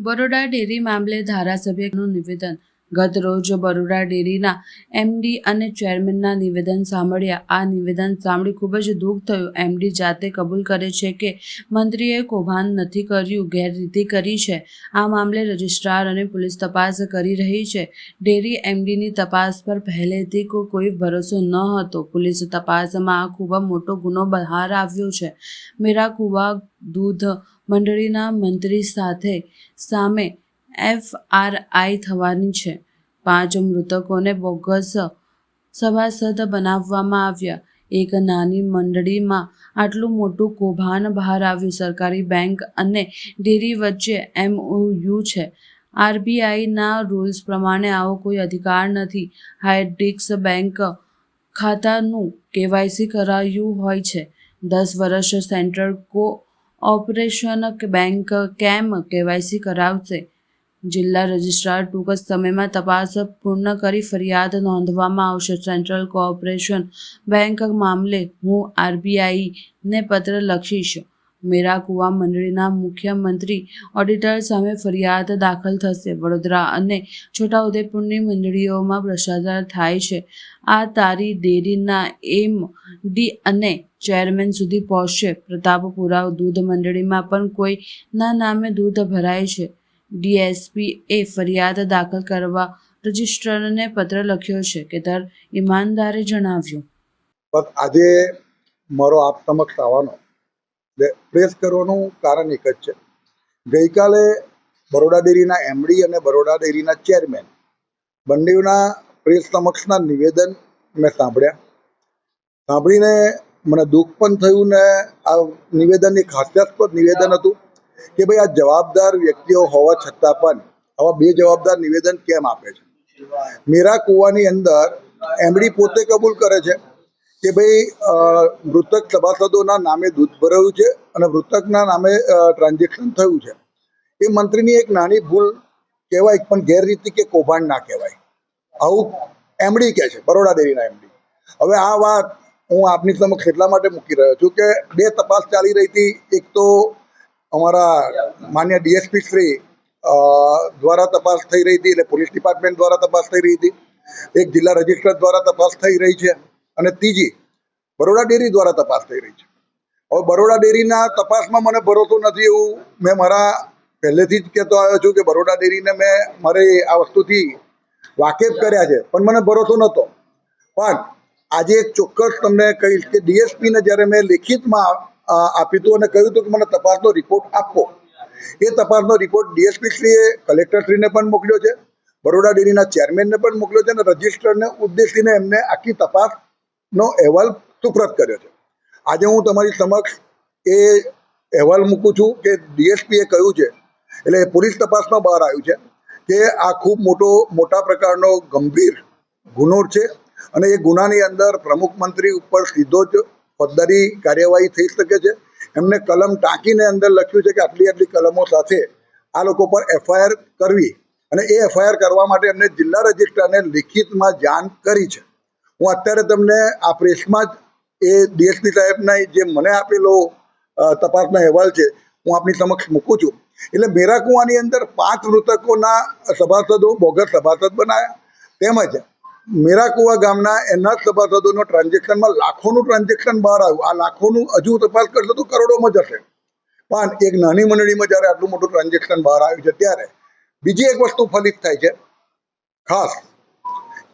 Baroda dairy મામલે ધારાસભ્યનું નિવેદન ગત રોજ બરોડા ડેરીના એમડી અને ચેરમેનના નિવેદન સાંભળ્યા. આ નિવેદન સાંભળી ખૂબ જ દુઃખ થયું. એમડી જાતે કબૂલ કરે છે કે મંત્રીએ કૌભાંડ નથી કર્યું, ગેરરીતિ કરી છે. આ મામલે રજિસ્ટ્રાર અને પોલીસ તપાસ કરી રહી છે. ડેરી એમડીની તપાસ પર પહેલેથી કોઈ ભરોસો ન હતો. પોલીસ તપાસમાં ખૂબ મોટો ગુનો બહાર આવ્યો છે. મેરા કુવા દૂધ મંડળીના મંત્રી સાથે સામે એફઆરઆઈ થવાની છે. પાંચ મૃતકોને બોગસ સભાસદ બનાવવામાં આવ્યા. એક નાની મંડળીમાં આટલું મોટું કૌભાંડ બહાર આવ્યું. સરકારી બેંક અને ડેરી વચ્ચે એમઓયુ છે. આરબીઆઈના રૂલ્સ પ્રમાણે આવો કોઈ અધિકાર નથી. હાઇડ્રિક્સ બેંક ખાતાનું કેવાયસી કરાયું હોય છે. દસ વર્ષ સેન્ટ્રલ કો ઓપરેશન બેંક કેમ કેવાયસી કરાવશે? જિલ્લા રજિસ્ટ્રાર ટૂંક જ સમયમાં તપાસ પૂર્ણ કરી ફરિયાદ નોંધવામાં આવશે. સેન્ટ્રલ કોઓપરેશન બેંક મામલે હું આરબીઆઈને પત્ર લખીશ. મેરા કુવા મંડળીના મુખ્યમંત્રી ઓડિટર સામે ફરિયાદ દાખલ થશે. વડોદરા અને છોટાઉદેપુરની મંડળીઓમાં ભ્રષ્ટાચાર થાય છે. આ તારી દેરીના એમ ડી અને ચેરમેન સુધી પહોંચશે. પ્રતાપપુરા દૂધ મંડળીમાં પણ કોઈના નામે દૂધ ભરાય છે. ડીએસપી એ ફરિયાદ દાખલ કરવા રજિસ્ટ્રારને પત્ર લખ્યો છે કે દર ઈમાનદારે જણાવ્યું. પણ આજે મારો આપ સમક્ષ આવવાનો પ્રેસ કરવાનું કારણ એક જ છે. ગઈકાલે બરોડા ડેરીના એમડી અને બરોડા ડેરીના ચેરમેન બંનેના પ્રેસ સમક્ષના નિવેદન મેં સાંભળ્યા. સાંભળીને મને દુઃખ પણ થયું ને આ નિવેદન એક હાસ્યાસ્પદ નિવેદન હતું. કે ભાઈ આ જવાબદાર વ્યક્તિઓ હોવા છતાં પણ આવા બે જવાબદાર નિવેદન કેમ આપે છે? મેરા કુવાની અંદર એમડી પોતે કબૂલ કરે છે કે ભાઈ મૃતક સભાસદોના નામે દૂધ ભરાયું છે અને મૃતકના નામે ટ્રાન્ઝેક્શન થયું છે. એ મંત્રીની એક નાની ભૂલ કહેવાય, પણ ગેરરીતિ કે કૌભાંડ ના કહેવાય. આવું એમડી કહે છે, બરોડા ડેરીના એમડી. હવે આ વાત હું આપની સમક્ષ એટલા માટે મૂકી રહ્યો છું કે બે તપાસ ચાલી રહી હતી. એક તો અમારા માન્ય ડીએસપી શ્રી દ્વારા તપાસ થઈ રહી હતી, એટલે પોલીસ ડિપાર્ટમેન્ટ દ્વારા તપાસ થઈ રહી હતી. એક જિલ્લા રજિસ્ટ્રાર દ્વારા તપાસ થઈ રહી છે અને ત્રીજી બરોડા ડેરી દ્વારા તપાસ થઈ રહી છે. હવે બરોડા ડેરીના તપાસમાં મને ભરોસો નથી એવું મેં મારા પહેલેથી જ કહેતો આવ્યો છું કે બરોડા ડેરીને મેં મારે આ વસ્તુથી વાકેફ કર્યા છે, પણ મને ભરોસો નહોતો. પણ આજે એક ચોક્કસ તમને કહીશ કે ડીએસપીને જ્યારે મેં લેખિતમાં આપ્યું હતું અને કહ્યું હતું કે મને તપાસનો રિપોર્ટ આપો. એ તપાસનો રિપોર્ટ ડીએસપી શ્રીએ કલેક્ટરશ્રીને પણ મોકલ્યો છે. બરોડા ડેરીના ચેરમેનને પણ મોકલ્યો છે અને રજિસ્ટરને ઉદ્દેશીને એમને આખી તપાસનો અહેવાલ સુપ્રત કર્યો છે. આજે હું તમારી સમક્ષ એ અહેવાલ મૂકું છું કે ડીએસપીએ કહ્યું છે, એટલે પોલીસ તપાસમાં બહાર આવ્યું છે, કે આ ખૂબ મોટો, મોટા પ્રકારનો ગંભીર ગુનો છે અને એ ગુનાની અંદર પ્રમુખ મંત્રી ઉપર સીધો જ ફોજદારી કાર્યવાહી થઈ શકે છે. એમને કલમ ટાંકીને અંદર લખ્યું છે કે આટલી આટલી કલમો સાથે આ લોકો પર એફઆઈઆર કરવી અને એ એફઆઈઆર કરવા માટે એમને જિલ્લા રજિસ્ટ્રારને લિખિતમાં જાણ કરી છે. હું અત્યારે તમને આ પ્રેસમાં જ એ ડીએસપી સાહેબના જે મને આપેલો તપાસનો અહેવાલ છે, હું આપની સમક્ષ મૂકું છું. એટલે મેરા કુવાની અંદર પાંચ મૃતકોના સભાસદો, બોગસ સભાસદ બનાવ્યા તેમજ મેરા કુવા ગામના એના જ સભાસદોનો ટ્રાન્ઝેક્શનમાં લાખોનું ટ્રાન્ઝેક્શન બહાર આવ્યું. આ લાખોનું હજુ તપાસ કરશે તો કરોડોમાં જશે. પણ એક નાની મંડળીમાં જ્યારે આટલું મોટું ટ્રાન્ઝેક્શન બહાર આવ્યું છે ત્યારે બીજી એક વસ્તુ ફલિત થાય છે. ખાસ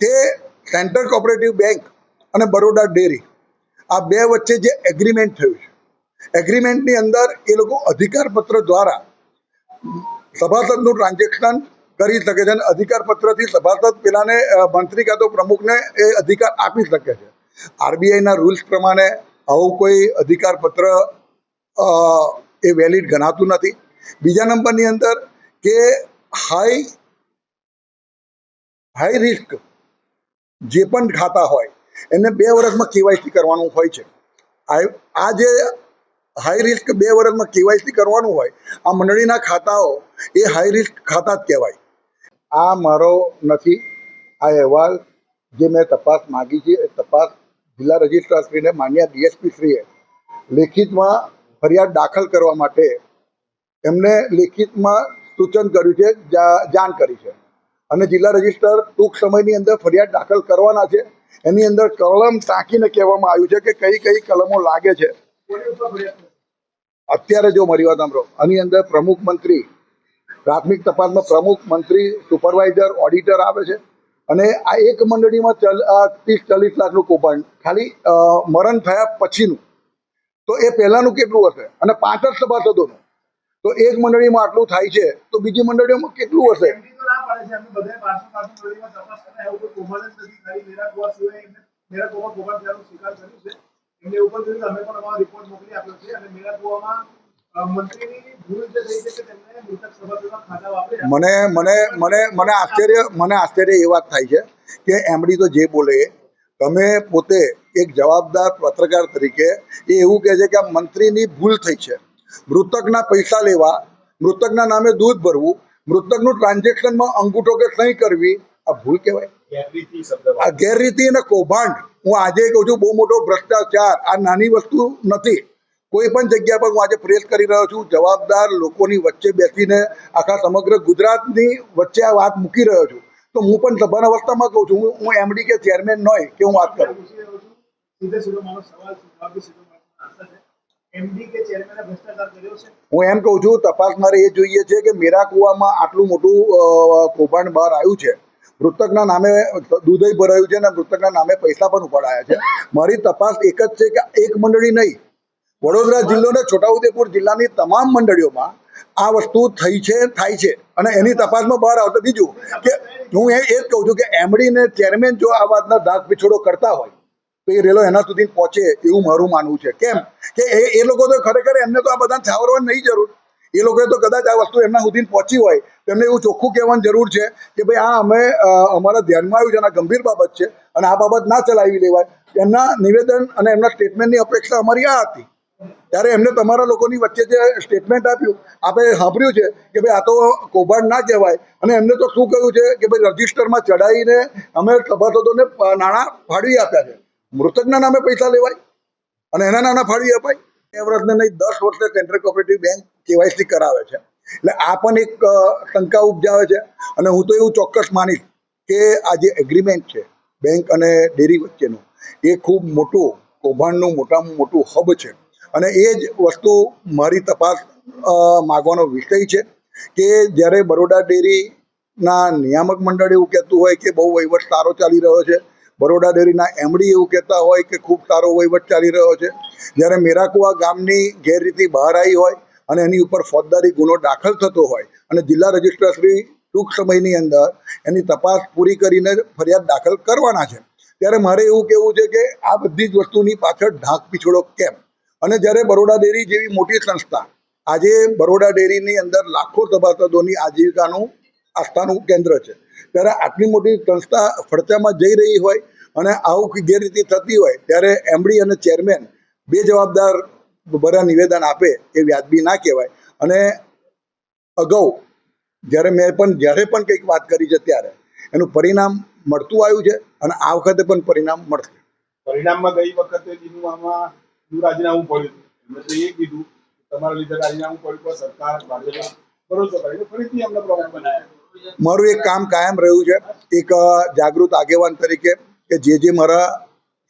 તે સેન્ટ્રલ કોઓપરેટિવ બેંક અને બરોડા ડેરી આ બે વચ્ચે જે એગ્રીમેન્ટ થયું છે. એગ્રીમેન્ટની અંદર એ લોકો અધિકાર પત્ર દ્વારા સભાસદનું ટ્રાન્ઝેક્શન કરી શકે છે અને અધિકાર પત્રથી સભાસદ પેલાને મંત્રી કાં તો પ્રમુખને એ અધિકાર આપી શકે છે. આરબીઆઈના રૂલ્સ પ્રમાણે આવું કોઈ અધિકાર પત્ર એ વેલિડ ગણાતું નથી. બીજા નંબરની અંદર કે હાઈ હાઈ રિસ્ક જે પણ ખાતા હોય, એને બે વર્ષમાં કેવાયસી કરવાનું હોય છે. આ જે હાઈ રિસ્ક બે વર્ષમાં કેવાયસી કરવાનું હોય, આ મંડળીના ખાતાઓ એ હાઈ રિસ્ક ખાતા જ કહેવાય. આ મારો નથી. આ અહેવાલ જે મેં તપાસ માગી છે, એ તપાસ જિલ્લા રજિસ્ટ્રારશ્રીને માન્ય ડીએસપી શ્રીએ લેખિતમાં ફરિયાદ દાખલ કરવા માટે એમને લેખિતમાં સૂચન કર્યું છે જાણ કરી છે. અને જિલ્લા રજિસ્ટર ટૂંક સમયની અંદર ફરિયાદ દાખલ કરવાના છે. એની અંદર કલમ ટાંકીને કહેવામાં આવ્યું છે કે કઈ કઈ કલમો લાગે છે. અત્યારે જો મારી વાત સાંભળો, આની અંદર પ્રમુખ મંત્રી પ્રાથમિક તપાસમાં પ્રમુખ મંત્રી, સુપરવાઇઝર, ઓડિટર આવે છે. અને આ એક મંડળીમાં ત્રીસ ચાલીસ લાખનું કૌભાંડ. ખાલી મરણ થયા પછીનું. તો એ પહેલાનું કેટલું હશે? અને પાંચ જ સભાસદોનું તો. એક મંડળીમાં આટલું થાય છે, તો બીજી મંડળીઓમાં કેટલું હશે? મેરા કુવામાં કૌભાંડ થયાનો સ્વીકાર કર્યું છે. એમને ઉપર જોયું અમે પણ અમારો રિપોર્ટ મોકલી આપ્યો છે અને મેરા કુવામાં મને મને મને મને આશ્ચર્ય મને આશ્ચર્ય એ વાત થાય છે કે એમડી તો જે બોલે તમે પોતે એક જવાબદાર પત્રકાર તરીકે એ એવું કહે છે કે આ મંત્રીની ભૂલ થઈ છે. મૃતકના પૈસા લેવા મૃતકના નામે દૂધ ભરવું મૃતકનું ટ્રાન્ઝેક્શનમાં અંગૂઠો કે સહી કરવી આ ભૂલ કહેવાય. આ ગેરરીતિ અને કૌભાંડ હું આજે કહું છું બહુ મોટો ભ્રષ્ટાચાર આ નાની વસ્તુ નથી. કોઈ પણ જગ્યા પર હું આજે પ્રેસ કરી રહ્યો છું, જવાબદાર લોકોની વચ્ચે બેસીને આખા સમગ્ર ગુજરાતની વચ્ચે આ વાત મૂકી રહ્યો છું. તો હું પણ સભાના અવસ્થામાં કહું છું, હું- એમડી કે ચેરમેન નહોય કે હું વાત કરું. હું એમ કહું છું, તપાસ મારે એ જોઈએ છે કે મેરા કુવામાં આટલું મોટું કૌભાંડ બહાર આવ્યું છે. મૃતકના નામે દૂધય ભરાયું છે અને મૃતકના નામે પૈસા પણ ઉપાડાયા છે. મારી તપાસ એક જ છે કે એક મંડળી નહીં વડોદરા જિલ્લો ને છોટાઉદેપુર જિલ્લાની તમામ મંડળીઓમાં આ વસ્તુ થઈ છે, થાય છે. અને એની તપાસમાં બહાર આવતો બીજું કે હું એ એ જ કહું છું કે એમડી ને ચેરમેન જો આ વાતના ધાક પીછોડો કરતા હોય, તો એ રેલો એના સુધી પહોંચે એવું મારું માનવું છે. કેમ? કે એ એ લોકો તો ખરેખર એમને તો આ બધા છાવરવાની નહીં જરૂર. એ લોકોએ તો કદાચ આ વસ્તુ એમના સુધી પહોંચી હોય, તો એમને એવું ચોખ્ખું કહેવાની જરૂર છે કે ભાઈ આ અમે અમારા ધ્યાનમાં આવ્યું છે અને ગંભીર બાબત છે અને આ બાબત ના ચલાવી લેવાય. એમના નિવેદન અને એમના સ્ટેટમેન્ટની અપેક્ષા અમારી આ હતી. ત્યારે એમને તમારા લોકોની વચ્ચે જે સ્ટેટમેન્ટ આપ્યું આપણે સાંભળ્યું છે કે ભાઈ આ તો કૌભાંડ ના કહેવાય. અને એમને તો શું કહ્યું છે કે ભાઈ રજિસ્ટરમાં ચડાવીને અમે સભાસદોને નાણાં ફાળવી આપ્યા છે. મૃતકના નામે પૈસા લેવાય અને એના નાના ફાળવી અપાય. એ વર્ષને નહીં, દસ વર્ષે સેન્ટ્રલ કોઓપરેટિવ બેંક કેવાયસી કરાવે છે. એટલે આ પણ એક શંકા ઉપજાવે છે. અને હું તો એવું ચોક્કસ માનીશ કે આ જે એગ્રીમેન્ટ છે બેંક અને ડેરી વચ્ચેનું, એ ખૂબ મોટું કૌભાંડનું મોટામાં મોટું હબ છે. અને એ જ વસ્તુ મારી તપાસ માગવાનો વિષય છે કે જ્યારે બરોડા ડેરીના નિયામક મંડળ એવું કહેતું હોય કે બહુ વહીવટ સારો ચાલી રહ્યો છે, બરોડા ડેરીના એમડી એવું કહેતા હોય કે ખૂબ સારો વહીવટ ચાલી રહ્યો છે, જ્યારે મેરાકુવા ગામની ગેરરીતિ બહાર આવી હોય અને એની ઉપર ફોજદારી ગુનો દાખલ થતો હોય અને જિલ્લા રજિસ્ટ્રારશ્રી ટૂંક સમયની અંદર એની તપાસ પૂરી કરીને ફરિયાદ દાખલ કરવાના છે, ત્યારે મારે એવું કહેવું છે કે આ બધી જ વસ્તુની પાછળ ઢાંક પીછોડો કેમ? અને જ્યારે બરોડા ડેરી જેવી મોટી સંસ્થા આજે બરોડા ડેરીની અંદર લાખો સભાસદોની આજીવિકાનું આસ્થાનું કેન્દ્ર છે, ત્યારે આટલી મોટી સંસ્થા ફડચામાં જઈ રહી હોય અને આવું ગેરરીતિ થતી હોય, ત્યારે એમડી અને ચેરમેન બે જવાબદાર બધા નિવેદન આપે એ વ્યાજબી ના કહેવાય. અને અગાઉ જ્યારે મેં પણ, જ્યારે પણ કંઈક વાત કરી છે ત્યારે એનું પરિણામ મળતું આવ્યું છે અને આ વખતે પણ પરિણામ મળશે. પરિણામમાં ગઈ વખતે કીધું શું રાજીનામું પડ્યું હતું. એમણે એ કીધું તમારા લીધે રાજીનામું પડ્યું પણ સરકાર ભાજપ ભરોસો કરીને ફરીથી અમને પ્રમુખ બનાવ્યા. મારું એક કામ કાયમ રહ્યું છે. એક જાગૃત આગેવાન તરીકે કે જે જે મારા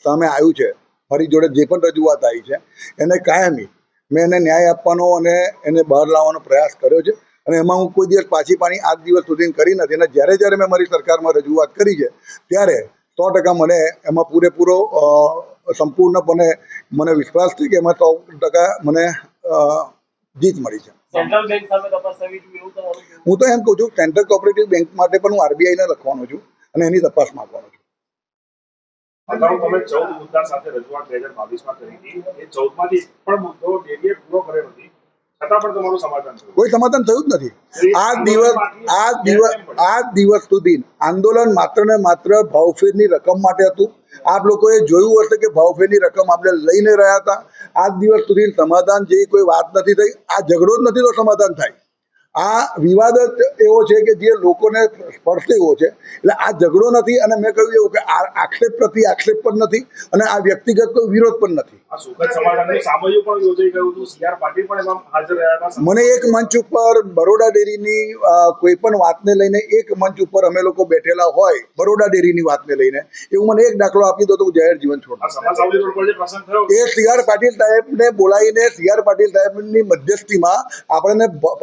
સામે આવ્યું છે, મારી જોડે જે પણ રજૂઆત આવી છે, એને કાયમી મેં એને ન્યાય આપવાનો અને એને બહાર લાવવાનો પ્રયાસ કર્યો છે. અને એમાં હું કોઈ દિવસ પાછી પાણી આજ દિવસ સુધી કરી નથી. અને જ્યારે જ્યારે મેં મારી સરકારમાં રજૂઆત કરી છે, ત્યારે સો ટકા મને એમાં પૂરેપૂરો સંપૂર્ણપણે મને વિશ્વાસ છે કે એમાં સો ટકા મને જીત મળી છે. હું તો એમ કહું છું સેન્ટ્રલ કોઓપરેટિવ બેંક માટે પણ હું આરબીઆઈને લખવાનો છું અને એની તપાસ માંગવાનો છું. અગાઉ તમે ચૌદ મુદ્દા સાથે રજૂઆત બે હજાર બાવીસમાં કરી હતી. એ ચૌદમાંથી એક પણ મુદ્દો ડેરીએ પૂરો કર્યો નથી. છતાં પણ તમારું સમાધાન થયું. કોઈ સમાધાન થયું જ નથી. આ દિવસ આ દિવસ આ દિવસ સુધી આંદોલન માત્ર ને માત્ર ભાવફેરની રકમ માટે હતું. આપ લોકોએ જોયું હશે કે ભાવફેરની રકમ આપણે લઈને રહ્યા હતા. આજ દિવસ સુધી સમાધાન જેવી કોઈ વાત નથી થઈ. આ ઝઘડો જ નથી તો સમાધાન થાય. આ વિવાદ જ એવો છે કે જે લોકોને સ્પર્શે એવો છે. એટલે આ ઝઘડો નથી અને મેં કહ્યું એવું કે આ આક્ષેપ પ્રતિ આક્ષેપ પણ નથી અને આ વ્યક્તિગત કોઈ વિરોધ પણ નથી. મને એક મંચ ઉપર બરોડા ડેરીની કોઈ પણ વાતને લઈને એક મંચ ઉપર અમે લોકો બેઠેલા હોય બરોડા ડેરીની વાતને લઈને. એવું મને એક દાખલો આપી દો તો હું જાહેર જીવન છોડ. A C. આર. પાટીલ સાહેબને બોલાવીને સી. આર. પાટીલ સાહેબની મધ્યસ્થીમાં આપણને બ-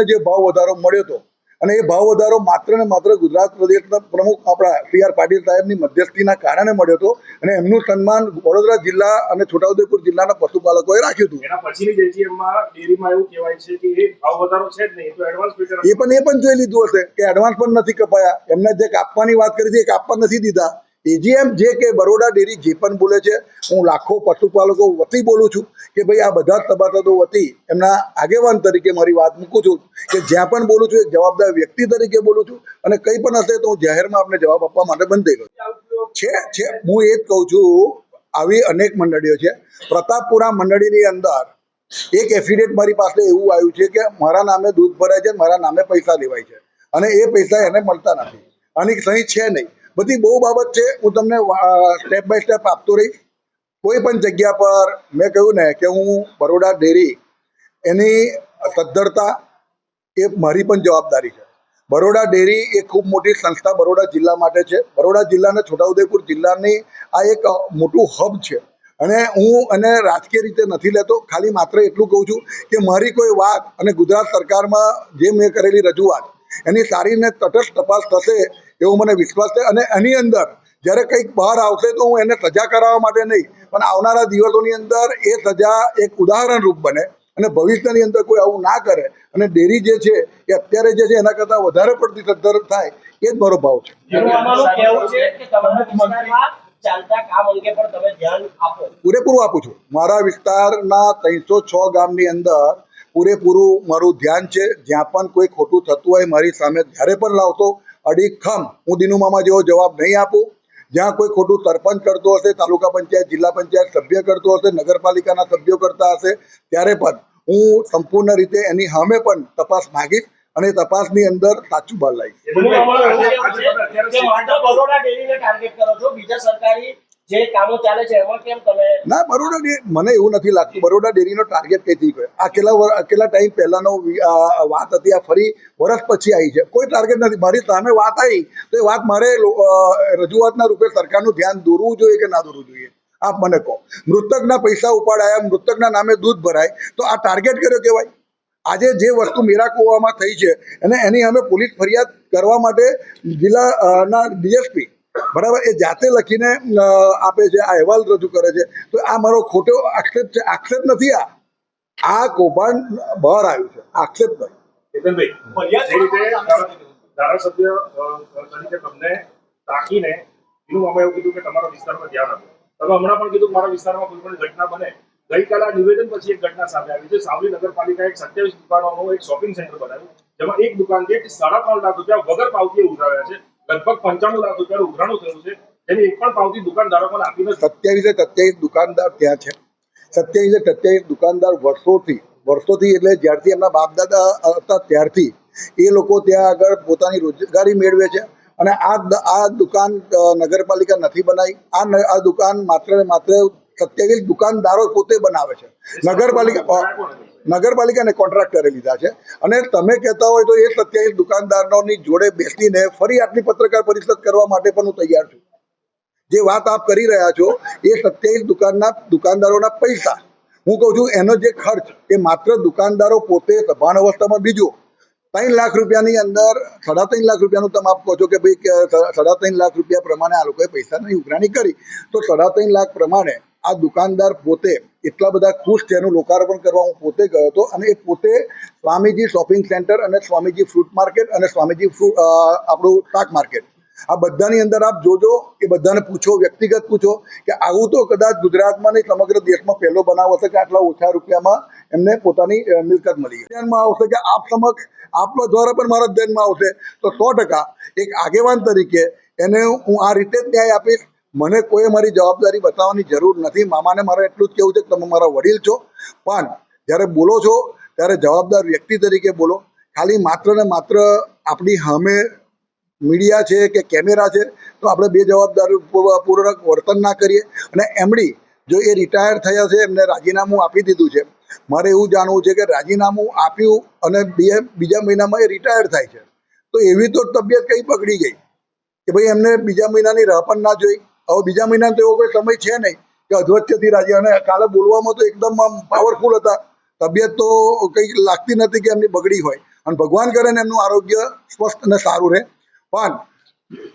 પશુપાલકોને જે ભાવ વધારો મળ્યો હતો. અને એ ભાવ વધારો માત્ર ને માત્ર ગુજરાત પ્રદેશના પ્રમુખ આપણા સી આર પાટીલ સાહેબની મધ્યસ્થીના કારણે મળ્યો હતો. અને એમનું સન્માન વડોદરા જિલ્લા અને છોટાઉદેપુર જિલ્લાના પશુપાલકોએ રાખ્યું હતું. એના પછીની જેજીએમમાં ડેરીમાં એવું કહેવાય છે કે એ ભાવ વધારો છે જ નહીં એ તો એડવાન્સ એ પણ એ પણ જોઈ લીધું હશે કે એડવાન્સ પણ નથી કપાયા. એમને જે કાપવાની વાત કરી હતી એ કાપવા નથી દીધા. એજીએમ જે કે બરોડા ડેરી જે પણ બોલે છે, હું લાખો પશુપાલકો વતી બોલું છું કે ભાઈ આ બધા સભાસદો વતી એમના આગેવાન તરીકે મારી વાત મૂકું છું કે જ્યાં પણ બોલું છું એક જવાબદાર વ્યક્તિ તરીકે બોલું છું અને કંઈ પણ હશે તો હું જાહેરમાં આપને જવાબ આપવા માટે બંધ થઈ ગયો છે છે, હું એ જ કહું છું, આવી અનેક મંડળીઓ છે. પ્રતાપપુરા મંડળીની અંદર એક એફિડેટ મારી પાસે એવું આવ્યું છે કે મારા નામે દૂધ ભરાય છે, મારા નામે પૈસા લેવાય છે અને એ પૈસા એને મળતા નથી. આની સહી છે નહીં. બધી બહુ બાબત છે. હું તમને સ્ટેપ બાય સ્ટેપ આપતો રહીશ. કોઈ પણ જગ્યા પર મેં કહ્યું ને કે હું બરોડા ડેરી એની સદ્ધરતા એ મારી પણ જવાબદારી છે. બરોડા ડેરી એ ખૂબ મોટી સંસ્થા બરોડા જિલ્લા માટે છે. બરોડા જિલ્લાના છોટાઉદેપુર જિલ્લાની આ એક મોટું હબ છે. અને હું અને રાજકીય રીતે નથી લેતો. ખાલી માત્ર એટલું કહું છું કે મારી કોઈ વાત અને ગુજરાત સરકારમાં જે મેં કરેલી રજૂઆત, એની સારી ને તટસ્થ તપાસ થશે એવો મને વિશ્વાસ છે. અને એની અંદર જ્યારે કંઈક બહાર આવશે તો હું એને સજા કરાવવા માટે નહીં પણ આવનારા દિવસોની અંદર એ સજા એક ઉદાહરણરૂપ બને અને ભવિષ્યની અંદર કોઈ આવું ના કરે. અને ડેરી જે છે એ અત્યારે જે છે એના કરતાં વધારે પડતી સદ્ધર થાય એ જ મારો ભાવ છે. એનું અમારું કહેવું છે? કે તમારા વિસ્તારમાં ચાલતા કામ અંગે પણ તમે ધ્યાન આપો. પૂરેપૂરું આપું છું. મારા વિસ્તારના ત્રણસો છ ગામની અંદર પૂરેપૂરું મારું ધ્યાન છે. જ્યાં પણ કોઈ ખોટું થતું હોય મારી સામે જ્યારે પણ લાવતો અડીખમ હું દિનુમામા જેવો જવાબ નહીં આપું. જ્યાં કોઈ ખોટું સરપંચ કરતો હશે તાલુકા પંચાયત જિલ્લા પંચાયત સભ્ય કરતો હશે નગરપાલિકાના સભ્યો કરતા હશે ત્યારે પણ હું સંપૂર્ણ રીતે એની સામે પણ તપાસ માગીશ અને તપાસની અંદર સાચું બહાર લાવીશ. ના, બરોડા મને એવું નથી લાગતું. બરોડા ડેરીનો ટાર્ગેટ થઈ ગયો? આ કેટલા કેટલા ટાઈમ પહેલાનો વાત હતી, આ ફરી વર્ષ પછી આવી છે. કોઈ ટાર્ગેટ નથી. મારી સામે વાત આવી, તો એ વાત મારે રજૂઆતના રૂપે સરકારનું ધ્યાન દોરવું જોઈએ કે ના દોરવું જોઈએ? આપ મને કહો. મૃતકના પૈસા ઉપાડાયા, મૃતકના નામે દૂધ ભરાય, તો આ ટાર્ગેટ કર્યો કહેવાય? આજે જે વસ્તુ મેરા કૂવામાં થઈ છે, અને એની અમે પોલીસ ફરિયાદ કરવા માટે જિલ્લાના ડીએસપી બરાબર? એ જાતે લખીને આપે છે આ અહેવાલ રજૂ કરે છે. તો આ મારો ખોટો આક્ષેપ છે. આક્ષેપ નથી આ. આ કૌભાંડ બહાર આવ્યું છે. આક્ષેપ નહીં ધારાસભ્ય તરીકે તમને તાકીને અમે એવું કીધું કે તમારા વિસ્તારમાં ધ્યાન આપો. તમે હમણાં પણ કીધું મારા વિસ્તારમાં કોઈ પણ ઘટના બને. ગઈકાલે આ નિવેદન પછી એક ઘટના સામે આવી છે. સાવલી નગરપાલિકા એક સત્યાવીસ દુકાનોનું એક શોપિંગ સેન્ટર બનાવ્યું, જેમાં એક દુકાન છે સાડા ત્રણ લાખ રૂપિયા વગર પાવતીએ ઉઠાવ્યા છે. લગભગ પંચાણું લાખ રૂપિયાનું ઉઘરાણું થયું છે. જેની એક પણ પાવતી દુકાનદારોને આપી નથી. સત્યાવીસે સત્યાવીસ દુકાનદાર ત્યાં છે. સત્યાવીસે સત્યાવીસ દુકાનદાર વર્ષોથી વર્ષોથી એટલે જ્યારથી એમના બાપ દાદા હતા ત્યારથી, એ લોકો ત્યાં આગળ પોતાની રોજગારી મેળવે છે. અને આ આ દુકાન નગરપાલિકા નથી બનાવી. આ આ દુકાન માત્ર ને માત્ર સત્યાવીસ દુકાનદારો પોતે બનાવે છે. નગરપાલિકા નગરપાલિકાને કોન્ટ્રાક્ટરે લીધા છે. અને તમે કહેતા હોય તો એ સત્યાવીસ દુકાનદારોની જોડે બેસીને ફરી આટલી પત્રકાર પરિષદ કરવા માટે પણ હું તૈયાર છું. જે વાત આપ કરી રહ્યા છો, એ સત્યાવીસ દુકાનના, દુકાનદારોના પૈસા. હું કહું છું, એનો જે ખર્ચ, એ માત્ર દુકાનદારો પોતે સભાન અવસ્થામાં બીજું. ત્રણ લાખ રૂપિયાની અંદર, સાડા ત્રણ લાખ રૂપિયાનું તમે આપ કહો છો કે ભાઈ સાડા ત્રણ લાખ રૂપિયા પ્રમાણે આ લોકોએ પૈસાની ઉઘરાણી કરી. તો સાડા ત્રણ લાખ પ્રમાણે આ દુકાનદાર પોતે એટલા બધા ખુશ છે, એનું લોકાર્પણ કરવા હું પોતે ગયો હતો અને એ પોતે સ્વામીજી શોપિંગ સેન્ટર અને સ્વામીજી ફ્રૂટ માર્કેટ અને સ્વામીજી ફ્રૂટ આપણું શાક માર્કેટ આ બધાની અંદર આપ જોજો એ બધાને પૂછો, વ્યક્તિગત પૂછો કે આવું તો કદાચ ગુજરાતમાં નહીં, સમગ્ર દેશમાં પહેલો બનાવ હશે કે આટલા ઓછા રૂપિયામાં એમને પોતાની મિલકત મળી ધ્યાનમાં આવશે કે આપ સમક્ષ, આપના દ્વારા પણ મારા ધ્યાનમાં આવશે. તો સો ટકા એક આગેવાન તરીકે એને હું આ રીતે જ ન્યાય આપીશ મને કોઈ મારી જવાબદારી બતાવવાની જરૂર નથી. મામાને મારે એટલું જ કહેવું છે કે તમે મારા વડીલ છો. પણ જ્યારે બોલો છો, ત્યારે જવાબદાર વ્યક્તિ તરીકે બોલો. ખાલી માત્ર ને માત્ર આપણી સામે મીડિયા છે કે કેમેરા છે, તો આપણે બે જવાબદાર પૂર્વક વર્તન ના કરીએ. અને એમડી જો એ રિટાયર થયા છે, એમને રાજીનામું આપી દીધું છે. મારે એવું જાણવું છે કે રાજીનામું આપ્યું અને બે, બીજા મહિનામાં એ રિટાયર થાય છે. તો એવી તો તબિયત કઈ પકડી ગઈ? કે ભાઈ એમને બીજા મહિનાની રાહ પણ ના જોઈ? હવે બીજા મહિના તો એવો કોઈ સમય છે નહીં કે અધવચ્ચેથી રાજી. અને કાલે બોલવામાં તો એકદમ આમ પાવરફુલ હતા. તબિયત તો કંઈક લાગતી નથી કે એમની બગડી હોય. અને ભગવાન કરે ને એમનું આરોગ્ય સ્વસ્થ અને સારું રહે. પણ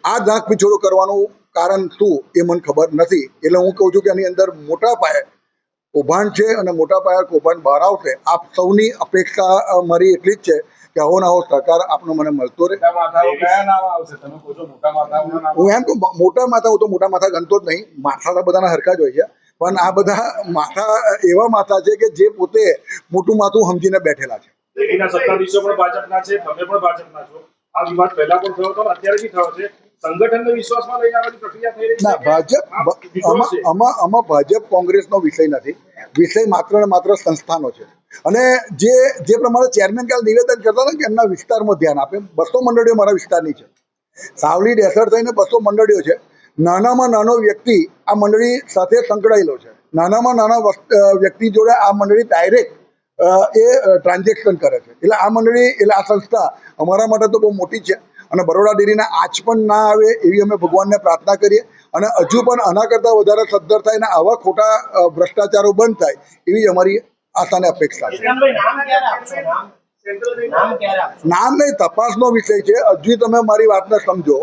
આ ઝાંક પીછોડો કરવાનું કારણ શું એ મને ખબર નથી. એટલે હું કહું છું કે એની અંદર મોટા પાયે કૌભાંડ છે અને મોટા પાયે કૌભાંડ બહાર આવશે. આપ સૌની અપેક્ષા મારી એટલી જ છે કે આવો ના આવો સહકાર આપનો મને મળતો રહે. હું એમ કહું મોટા માથા હું તો મોટા માથા ગણતો જ નહીં. માથા તો બધાના હરખા જ હોય છે. પણ આ બધા માથા એવા માથા છે કે જે પોતે મોટું માથું સમજીને બેઠેલા છે. સત્તાધીશો પણ ભાજપના છે તમે પણ ભાજપના છો. આ વિવાદ પહેલા પણ થયો હતો અત્યારે બી થયો છે. સંગઠનને વિશ્વાસમાં લઈને આ પ્રક્રિયા થઈ રહી છે? ના ભાજપ આમાં આમાં આમાં ભાજપ કોંગ્રેસનો વિષય નથી. વિષય માત્ર ને માત્ર સંસ્થાનો છે. અને જે જે પ્રમાણે ચેરમેન કાલ નિવેદન કરતા હતા કે એમના વિસ્તારમાં ધ્યાન આપે. બસો મંડળીઓ મારા વિસ્તારની છે. સાવલી ડેસર થઈને બસો મંડળીઓ છે. નાનામાં નાનો વ્યક્તિ આ મંડળી સાથે સંકળાયેલો છે. નાનામાં નાના વ્યક્તિ જોડે આ મંડળી ડાયરેક્ટ એ ટ્રાન્ઝેક્શન કરે છે. એટલે આ મંડળી એટલે આ સંસ્થા અમારા માટે તો બહુ મોટી છે. અને બરોડા ડેરીના આંચ પણ ના આવે એવી અમે ભગવાનને પ્રાર્થના કરીએ. અને હજુ પણ આના કરતાં વધારે સદ્ધર થાય અને આવા ખોટા ભ્રષ્ટાચારો બંધ થાય એવી અમારી આશાને અપેક્ષા છે. નામ નહીં, તપાસનો વિષય છે. હજુ તમે મારી વાતને સમજો.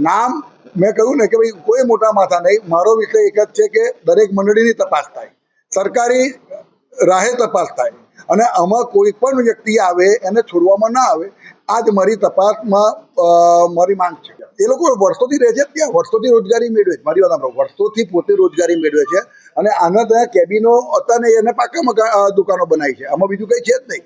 નામ, મેં કહ્યું ને કે ભાઈ કોઈ મોટા માથા નહીં. મારો વિષય એક જ છે કે દરેક મંડળીની તપાસ થાય. સરકારી રાહે તપાસ થાય. અને આમાં કોઈ પણ વ્યક્તિ આવે, એને છોડવામાં ના આવે આ જ મારી તપાસમાં મારી માંગ છે. એ લોકો વર્ષોથી રહે છે ત્યાં વર્ષોથી રોજગારી મેળવે છે. મારી વાત સાંભળો. વર્ષોથી પોતે રોજગારી મેળવે છે અને આના ત્યાં કેબિનો હતા ને એને પાકા મકા દુકાનો બનાવી છે. આમાં બીજું કંઈ છે જ નહીં.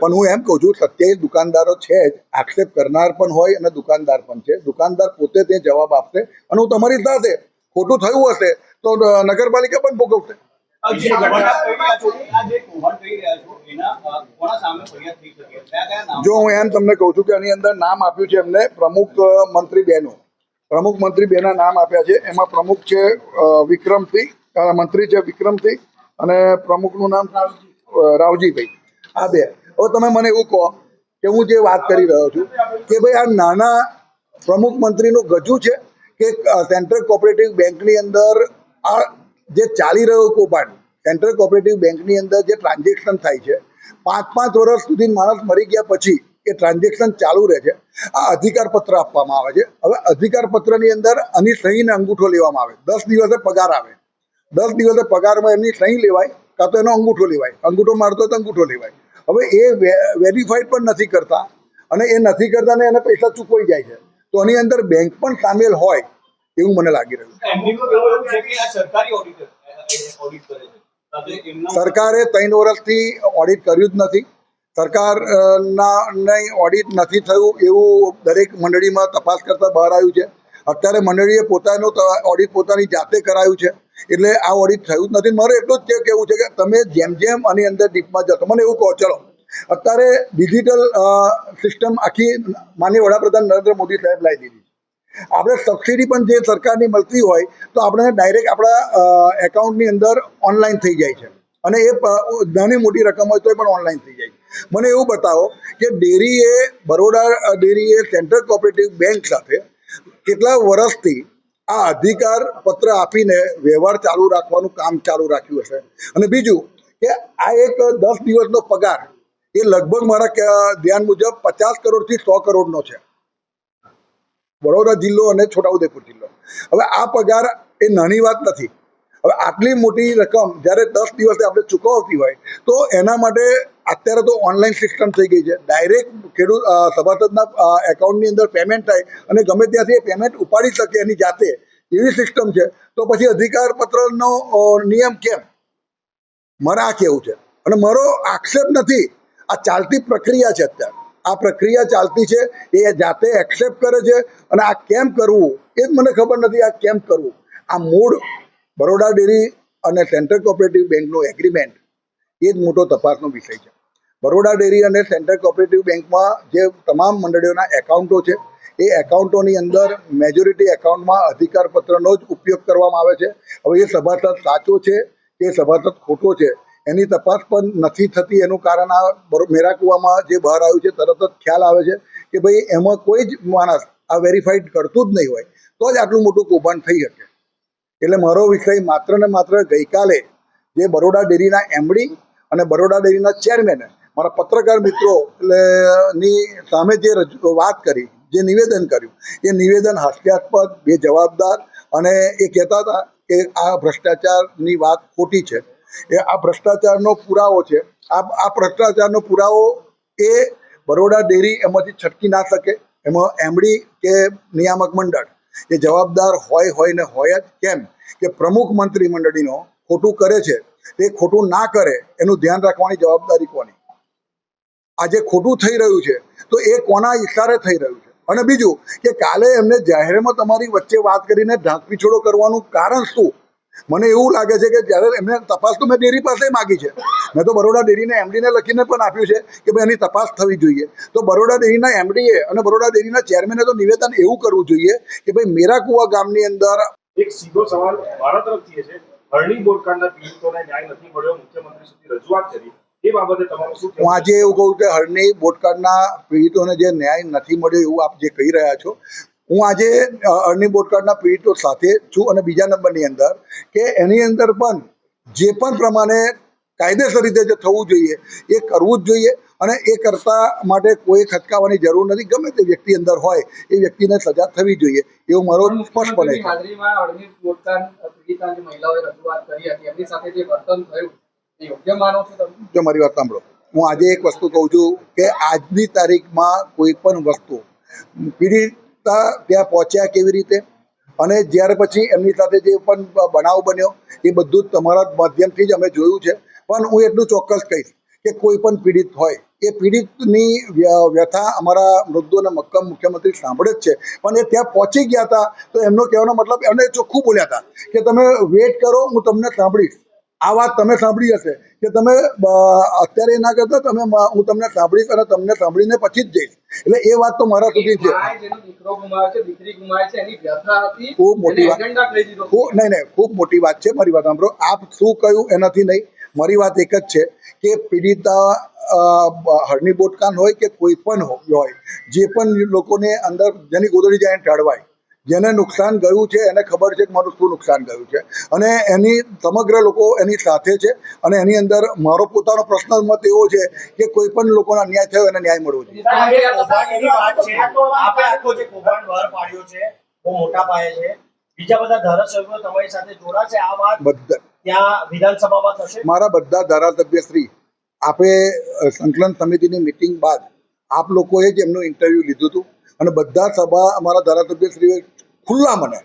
પણ હું એમ કહું છું સત્યાવીસ દુકાનદારો છે જ. આક્ષેપ કરનાર પણ હોય અને દુકાનદાર પણ છે. દુકાનદાર પોતે તે જવાબ આપશે અને હું તમારી સાથે ખોટું થયું હશે તો નગરપાલિકા પણ ભોગવશે. જે હું એમ તમને કહું છું કે આની અંદર નામ આપ્યું છે એમને પ્રમુખ મંત્રી બેનો પ્રમુખ મંત્રી બેના નામ આપ્યા છે. એમાં પ્રમુખ છે વિક્રમસિંહ મંત્રી છે વિક્રમસિંહ અને પ્રમુખનું નામ રાવજીભાઈ. આ બે. હવે તમે મને એવું કહો કે હું જે વાત કરી રહ્યો છું કે ભાઈ આ નાના પ્રમુખ મંત્રીનું ગજુ છે કે સેન્ટ્રલ કોઓપરેટિવ બેંકની અંદર આ જે ચાલી રહ્યો કૌભાંડ સેન્ટ્રલ કોઓપરેટિવ બેંકની અંદર જે ટ્રાન્ઝેક્શન થાય છે, પાંચ પાંચ વર્ષ સુધી માણસ મરી ગયા પછી એ ટ્રાન્ઝેક્શન ચાલુ રહે છે. આ અધિકાર પત્ર આપવામાં આવે છે. હવે અધિકાર પત્રની અંદર આની સહીને અંગૂઠો લેવામાં આવે. દસ દિવસે પગાર આવે. દસ દિવસે પગારમાં એમની સહી લેવાય કાં તો એનો અંગૂઠો લેવાય. અંગૂઠો મારતો તો અંગૂઠો લેવાય. હવે એ વેરીફાઈડ પણ નથી કરતા અને એ નથી કરતા ને એને પૈસા ચૂકવાઈ જાય છે. તો એની અંદર બેંક પણ સામેલ હોય એવું મને લાગી રહ્યું. સરકારી ત્રણ વર્ષથી ઓડિટ કર્યું જ નથી. સરકાર નહીં ઓડિટ નથી થયું એવું દરેક મંડળીમાં તપાસ કરતા બહાર આવ્યું છે. અત્યારે મંડળીએ પોતાનું ઓડિટ પોતાની જાતે કરાયું છે. એટલે આ ઓડિટ થયું જ નથી. મારે એટલું જ કહેવું છે કે તમે જેમ જેમ આની અંદર ડીપમાં જતો મને એવું કહો ચલો. અત્યારે ડિજિટલ સિસ્ટમ આખી માનનીય વડાપ્રધાન નરેન્દ્ર મોદી સાહેબ લાવી દીધી. આપણે સબસિડી પણ જે સરકારની મળતી હોય, તો આપણે ડાયરેક્ટ આપણા એકાઉન્ટની અંદર ઓનલાઈન થઈ જાય છે. અને એ નાની મોટી રકમ હોય તો પણ ઓનલાઈન થઈ જાય મને એવું બતાવો કે ડેરીએ બરોડા ડેરીએ સેન્ટ્રલ કોઓપરેટિવ બેંક સાથે કેટલા વર્ષથી આ અધિકાર પત્ર આપીને વ્યવહાર ચાલુ રાખવાનું કામ ચાલુ રાખ્યું હશે. અને બીજું કે આ એક દસ દિવસનો પગાર એ લગભગ મારા ધ્યાન મુજબ પચાસ કરોડથી સો કરોડનો છે. વડોદરા જિલ્લો અને છોટાઉદેપુર જિલ્લો. હવે આ પગાર એ નાની વાત નથી. હવે આટલી મોટી રકમ જ્યારે દસ દિવસે આપણે ચૂકવતી હોય, તો એના માટે અત્યારે તો ઓનલાઈન સિસ્ટમ થઈ ગઈ છે. ડાયરેક્ટ ખેડૂત સભાસદના એકાઉન્ટની અંદર પેમેન્ટ થાય અને ગમે ત્યાંથી એ પેમેન્ટ ઉપાડી શકે એની જાતે એવી સિસ્ટમ છે. તો પછી અધિકારપત્રનો નિયમ કેમ? મારે આ કહેવું છે. અને મારો આક્ષેપ નથી. આ ચાલતી પ્રક્રિયા છે અત્યારે. આ પ્રક્રિયા ચાલતી છે, એ જાતે એક્સેપ્ટ કરે છે અને આ કેમ કરવું એ જ મને ખબર નથી આ કેમ કરવું. આ મૂળ બરોડા ડેરી અને સેન્ટ્રલ કોઓપરેટિવ બેંકનું એગ્રીમેન્ટ એ જ મોટો તપાસનો વિષય છે. બરોડા ડેરી અને સેન્ટ્રલ કોઓપરેટિવ બેંકમાં જે તમામ મંડળીઓના એકાઉન્ટો છે, એ એકાઉન્ટોની અંદર મેજોરિટી એકાઉન્ટમાં અધિકારપત્રનો જ ઉપયોગ કરવામાં આવે છે. હવે એ સભાસદ સાચો છે કે સભાસદ ખોટો છે એની તપાસ પણ નથી થતી. એનું કારણ આ મેરાકુવામાં જે બહાર આવ્યું છે, તરત જ ખ્યાલ આવે છે કે ભાઈ એમાં કોઈ જ માણસ આ વેરીફાઈડ કરતું જ નહીં હોય, તો જ આટલું મોટું કૌભાંડ થઈ શકે. એટલે મારો વિષય માત્ર ને માત્ર ગઈકાલે જે બરોડા ડેરીના એમડી અને બરોડા ડેરીના ચેરમેને મારા પત્રકાર મિત્રો એટલે ની સામે જે વાત કરી, જે નિવેદન કર્યું, એ નિવેદન હાસ્યાસ્પદ, બે જવાબદાર અને એ કહેતા હતા કે આ ભ્રષ્ટાચારની વાત ખોટી છે. એ આ ભ્રષ્ટાચારનો પુરાવો છે. આ આ ભ્રષ્ટાચારનો પુરાવો એ બરોડા ડેરી એમાંથી છટકી ના શકે. એમાં એમડી કે નિયામક મંડળ એ જવાબદાર હોય હોય ને હોય જ કેમ કે પ્રમુખ મંત્રી મંડળીનો ખોટું કરે છે. તે ખોટું ના કરે, એનું ધ્યાન રાખવાની જવાબદારી કોની? આજે ખોટું થઈ રહ્યું છે, તો એ કોના ઇશારે થઈ રહ્યું છે? અને બીજું કે કાલે એમને જાહેરમાં તમારી વચ્ચે વાત કરીને ઢાંકપીછોડો કરવાનું કારણ શું? મને એવું લાગે છે કે જ્યારે એમને તપાસ તો મેં ડેરી પાસે માગી છે. મેં તો બરોડા ડેરીને એમડીને લખીને પણ આપ્યું છે કે ભાઈ એની તપાસ થવી જોઈએ. તો બરોડા ડેરીના એમડીએ અને બરોડા ડેરીના ચેરમેને તો નિવેદન એવું કરવું જોઈએ કે ભાઈ મેરાકુવા ગામની અંદર એક સીધો સવાલ મારા તરફથી છે. હરણી બોરકાંડના પીડિતોને ન્યાય નથી મળ્યો. મુખ્યમંત્રી સુધી રજૂઆત કરી. હું આજે એવું કહું કે હળની બોટકાર્ડના પીડિતોને જે ન્યાય નથી મળ્યો એવું આપ જે કહી રહ્યા છો હું આજે અર્ની બોટકાર્ડના પીડિતો સાથે છું અને બીજા નંબરની અંદર કે એની અંદર પણ જે પણ પ્રમાણે કાયદેસર રીતે જે થવું જોઈએ એ કરવું જ જોઈએ અને એ કરતા માટે કોઈ ખચકાવાની જરૂર નથી. ગમે તે વ્યક્તિ અંદર હોય એ વ્યક્તિને સજા થવી જોઈએ એવું મારો સ્પષ્ટપણે છો તમે? જો મારી વાત સાંભળો. હું આજે એક વસ્તુ કહું છું કે આજની તારીખમાં કોઈ પણ વસ્તુ પીડિતા ત્યાં પહોંચ્યા કેવી રીતે? અને જ્યારે પછી એમની સાથે જે પણ બનાવ બન્યો, એ બધું જ તમારા માધ્યમથી જ અમે જોયું છે. પણ હું એટલું ચોક્કસ કહીશ કે કોઈ પણ પીડિત હોય, એ પીડિતની વ્યથા અમારા મૃદુ અને મક્કમ મુખ્યમંત્રી સાંભળે જ છે. પણ એ ત્યાં પહોંચી ગયા હતા તો એમનો કહેવાનો મતલબ, એમને ચોખ્ખું બોલ્યા હતા કે તમે વેઇટ કરો, હું તમને સાંભળીશ. આ વાત તમે સાંભળી હશે કે તમે અત્યારે એના કરતા તમે હું તમને સાંભળીશ અને તમને સાંભળીને પછી જ જઈશ. એટલે એ વાત તો મારા સુધી છે. ખૂબ મોટી વાત. ખૂબ નહીં નહીં ખૂબ મોટી વાત છે મારી વાત સાંભળો. આપ શું કહ્યું એનાથી નહીં. મારી વાત એક જ છે કે પીડિતા હળની બોટકાન હોય કે કોઈ પણ હોય જે પણ લોકોને અંદર જેની ગોદડી જાય ટાળવાય જેને નુકસાન ગયું છે એને ખબર છે કે મારું શું નુકસાન ગયું છે. અને એની સમગ્ર લોકો એની સાથે છે અને એની અંદર મારો પોતાનો પ્રશ્ન મત એવો છે કે કોઈ પણ લોકોનો અન્યાય થયો એને ન્યાય મળવો જોઈએ. બીજા બધા ધારાસભ્યો તમારી સાથે જોડાશે આ વાત બધા. ત્યાં વિધાનસભામાં થશે? મારા બધા ધારાસભ્ય શ્રી આપે સંકલન સમિતિની મિટિંગ બાદ આપ લોકોએ જ એમનું ઇન્ટરવ્યુ લીધું હતું. અને બધા સભા અમારા ધારાસભ્યશ્રીઓએ ખુલ્લા મને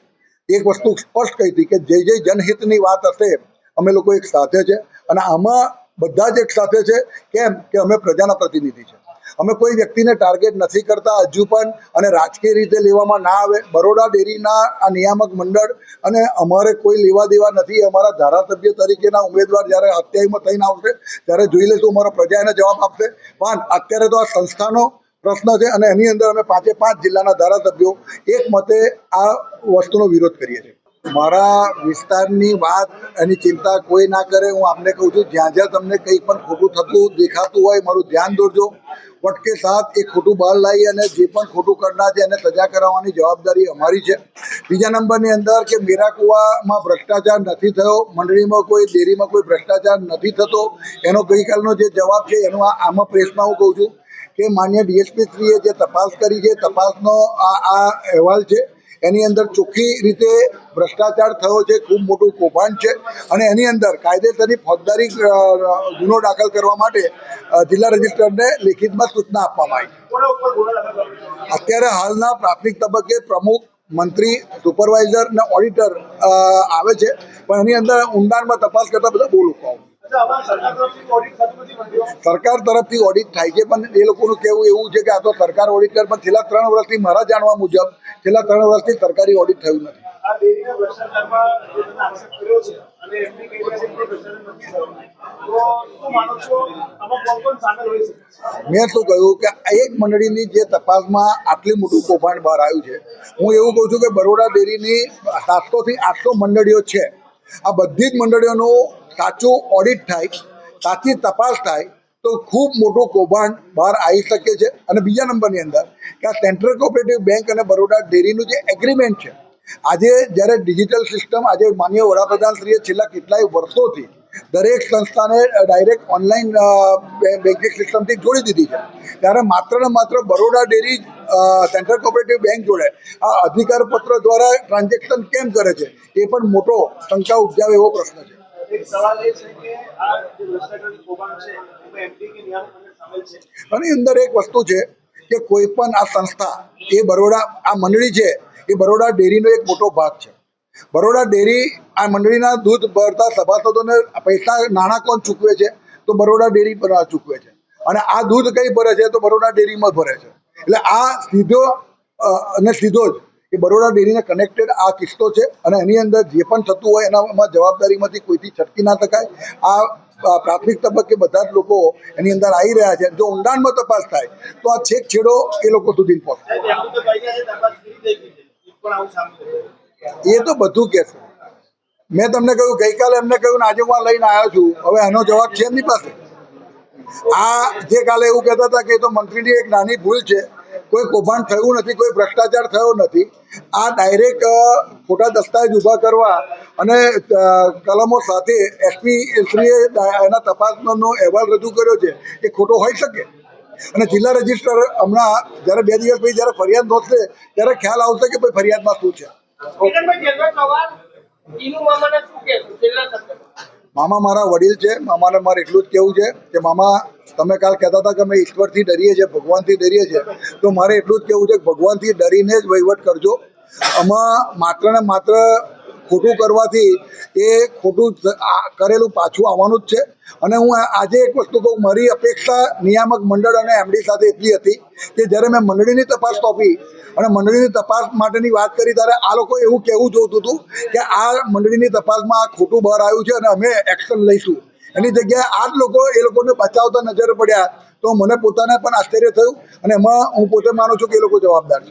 એક વસ્તુ સ્પષ્ટ કહી હતી કે જે જે જનહિતની વાત હશે અમે લોકો એક સાથે છે અને આમાં બધા જ એક સાથે છે કેમ કે અમે પ્રજાના પ્રતિનિધિ છે. અમે કોઈ વ્યક્તિને ટાર્ગેટ નથી કરતા, હજુ પણ અને રાજકીય રીતે લેવામાં ના આવે. બરોડા ડેરીના આ નિયામક મંડળ અને અમારે કોઈ લેવા દેવા નથી. અમારા ધારાસભ્ય તરીકેના ઉમેદવાર જ્યારે હત્યામાં થઈને આવશે, ત્યારે જોઈ લઈશું અમારા પ્રજા એને જવાબ આપશે. પણ અત્યારે તો આ સંસ્થાનો પ્રશ્ન છે અને એની અંદર અમે પાંચે પાંચ જિલ્લાના ધારાસભ્યો એક મતે આ વસ્તુનો વિરોધ કરીએ છીએ. મારા વિસ્તારની વાત, એની ચિંતા કોઈ ના કરે. હું આપને કહું છું, જ્યાં જ્યાં તમને કંઈ પણ ખોટું થતું દેખાતું હોય, મારું ધ્યાન દોરજો. વટકે સાથ, એ ખોટું બહાર લાવી અને જે પણ ખોટું કરનાર છે એને સજા કરાવવાની જવાબદારી અમારી છે. બીજા નંબરની અંદર કે મેરાકુવામાં ભ્રષ્ટાચાર નથી થયો, મંડળીમાં કોઈ, ડેરીમાં કોઈ ભ્રષ્ટાચાર નથી થતો, એનો ગઈકાલનો જે જવાબ છે, એનો આમાં પ્રેસમાં હું કહું છું. કે માન્ય ડીએસપી શ્રીએ જે તપાસ કરી છે, તપાસનો આ આ અહેવાલ છે, એની અંદર ચોખ્ખી રીતે ભ્રષ્ટાચાર થયો છે, ખૂબ મોટું કૌભાંડ છે અને એની અંદર કાયદેસરની ફોજદારી ગુનો દાખલ કરવા માટે જિલ્લા રજિસ્ટ્રારને લેખિતમાં સૂચના આપવામાં આવી? અત્યારે હાલના પ્રાથમિક તબક્કે પ્રમુખ, મંત્રી, સુપરવાઇઝર અને ઓડિટર આવે છે, પણ એની અંદર ઊંડાણમાં તપાસ કરતા બધા બહુ લોકો આવે સરકાર તરફથી ઓડિટ થાય છે પણ એ લોકોનું કહેવું એવું છે કે આ તો સરકાર ઓડિટ કરે પણ છેલ્લા ત્રણ વર્ષથી મારા જાણવા મુજબ છેલ્લા ત્રણ વર્ષથી સરકારી ઓડિટ થયું નથી. મેં શું કહ્યું કે આ એક મંડળીની જે તપાસમાં આટલી મોટું કૌભાંડ બહાર આવ્યું છે હું એવું કહું છું કે બરોડા ડેરીની સાતસોથી આઠસો મંડળીઓ છે. આ બધી જ મંડળીઓનું સાચું ઓડિટ થાય, સાચી તપાસ થાય, તો ખૂબ મોટું કૌભાંડ બહાર આવી શકે છે. અને બીજા નંબરની અંદર કે આ સેન્ટ્રલ કોઓપરેટિવ બેંક અને બરોડા ડેરીનું જે એગ્રીમેન્ટ છે, આજે જ્યારે ડિજિટલ સિસ્ટમ આજે માનનીય વડાપ્રધાનશ્રીએ છેલ્લા કેટલાય વર્ષોથી દરેક સંસ્થાને ડાયરેક્ટ ઓનલાઈન બેન્કિંગ સિસ્ટમથી જોડી દીધી છે. ત્યારે માત્ર ને માત્ર Baroda dairy central cooperative bank જોડે આ અધિકાર પત્ર દ્વારા ટ્રાન્ઝેક્શન કેમ કરે છે એ પણ મોટો શંકા ઉપજાવે એવો પ્રશ્ન છે. આની અંદર એક વસ્તુ છે કે કોઈ પણ આ સંસ્થા એ બરોડા આ મંડળી છે એ બરોડા ડેરીનો એક મોટો ભાગ છે. બરોડા ડેરી આ મંડળીના દૂધ ભરતા સભાસદોને પૈસા નાણાં કોણ ચૂકવે છે? તો બરોડા ડેરી પર ચૂકવે છે. અને આ દૂધ કઈ ભરે છે? તો બરોડા ડેરીમાં ભરે છે. એટલે આ સીધો અને સીધો જ એ બરોડા ડેરીને કનેક્ટેડ આ કિસ્સો છે અને એની અંદર જે પણ થતું હોય એનામાં જવાબદારીમાંથી કોઈથી છટકી ના શકાય. આ પ્રાથમિક તબક્કે બધા જ લોકો એની અંદર આવી રહ્યા છે. જો ઊંડાણમાં તપાસ થાય, તો આ છેક છેડો એ લોકો સુધી પહોંચે. એ તો બધું કે મેં તમને કહ્યું, ગઈકાલે એમને કહ્યું આજે હું લઈને આવ્યો છું. હવે એનો જવાબ છે એમની પાસે. આ જે કાલે એવું કહેતા હતા કે એ તો મંત્રીની એક નાની ભૂલ છે. કોઈ કૌભાંડ થયું નથી, કોઈ ભ્રષ્ટાચાર થયો નથી. આ ડાયરેક્ટ ખોટા દસ્તાવેજ ઊભા કરવા અને કલમો સાથે એસપી શ્રીએ એના તપાસનો અહેવાલ રજૂ કર્યો છે એ ખોટો હોઈ શકે. અને જિલ્લા રજિસ્ટર હમણાં, જ્યારે બે દિવસ પછી જ્યારે ફરિયાદ નોંધશે, ત્યારે ખ્યાલ આવશે કે ભાઈ ફરિયાદમાં શું છે. મામા મારા વડીલ છે. મામાને મારે એટલું જ કેવું છે કે મામા, તમે કાલ કહેતા હતા કે અમે ઈશ્વરથી ડરીએ છીએ, ભગવાનથી ડરીએ છીએ. તો મારે એટલું જ કેવું છે કે ભગવાનથી ડરીને જ વહીવટ કરજો. આમાં માત્ર ને માત્ર ખોટું કરવાથી એ ખોટું કરેલું પાછું આવવાનું જ છે. અને હું આજે એક વસ્તુ કહું, મારી અપેક્ષા નિયામક મંડળ અને એમડી સાથે એટલી હતી કે જ્યારે મેં મંડળીની તપાસ સોંપી અને મંડળીની તપાસ માટેની વાત કરી ત્યારે આ લોકો એવું કહેવું જોતું હતું કે આ મંડળીની તપાસમાં આ ખોટું બહાર આવ્યું છે અને અમે એક્શન લઈશું. એની જગ્યાએ આ જ લોકો એ લોકોને બચાવતા નજર પડ્યા. તો મને પોતાને પણ આશ્ચર્ય થયું અને એમાં હું પોતે માનું છું કે એ લોકો જવાબદાર છે.